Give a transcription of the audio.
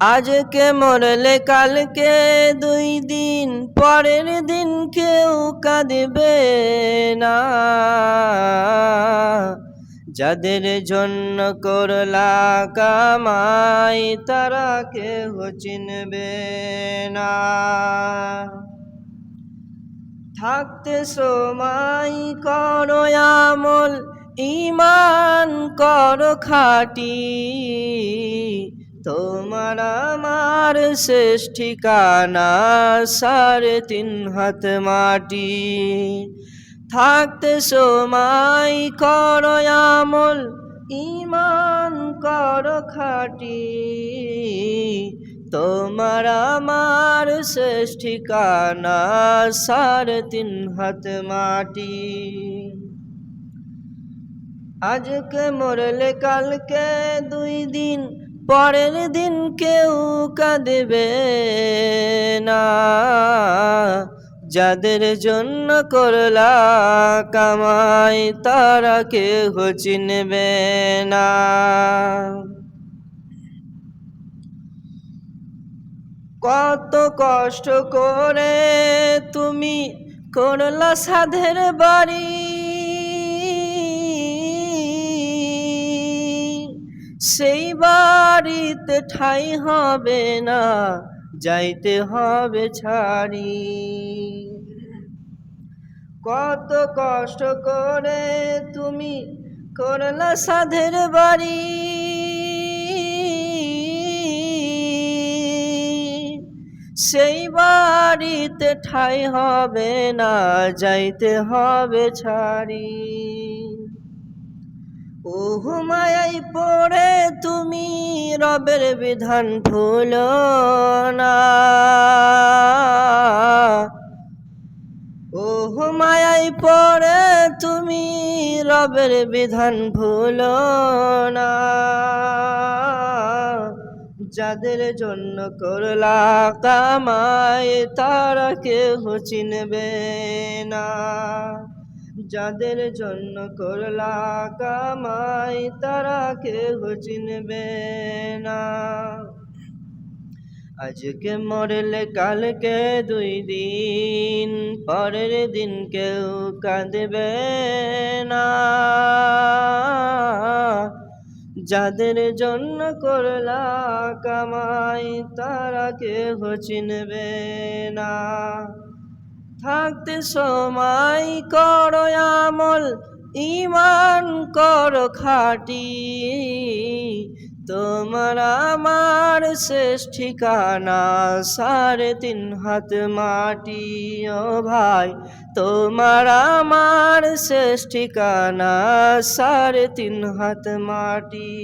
আজকে মরলে কালকে দুই দিন, পরের দিন কেউ কাঁদবে না। যাদের জন্য করলা কামাই, তারা কেউ চিনবে না। থাকতে সময় করো আমল ইমান করো খাটি। তোমার আমার শেষ ঠিকানা সাড়ে তিন হাত মাটি। থাকতে সময় করো আমল, ইমান করো খাটি। তোমার আমার শেষ ঠিকানা সাড়ে তিন হাত মাটি। আজকে মরলে কালকে দুই দিন পরের দিন কেউ কাঁদবে না। যাদের জন্য করলা কামাই, তারা কেউ চিনবে না। কত কষ্ট করে তুমি করলা সাধের বাড়ি। সেই বাড়িতে ঠাই হবে না, যাইতে হবে ছাড়ি। কত কষ্ট করে তুমি করলা সাধের বাড়ি। সেই বাড়িতে ঠাই হবে না, যাইতে হবে ছাড়ি। ও মায়াই পড়ে তুমি রবের বিধান ভুল না। ও মায়াই পড়ে তুমি রবের বিধান ভুল না। যাদের জন্য করলা কামায় তারা কেউ চিনবে না। যাদের জন্য করলা কামাই, তারা কেউ চিনবে না। আজকে মরলে কালকে দুই দিন, পরের দিন কেউ কাঁদবে না। যাদের জন্য করলা কামাই, তারা কেউ চিনবে না। থাকতে সময় করো আমল ইমান করো খাটি। তোমার আমার শেষ ঠিকানা, সাড়ে তিন হাত মাটি। ও ভাই, তোমার আমার শেষ ঠিকানা, সাড়ে তিন হাত মাটি।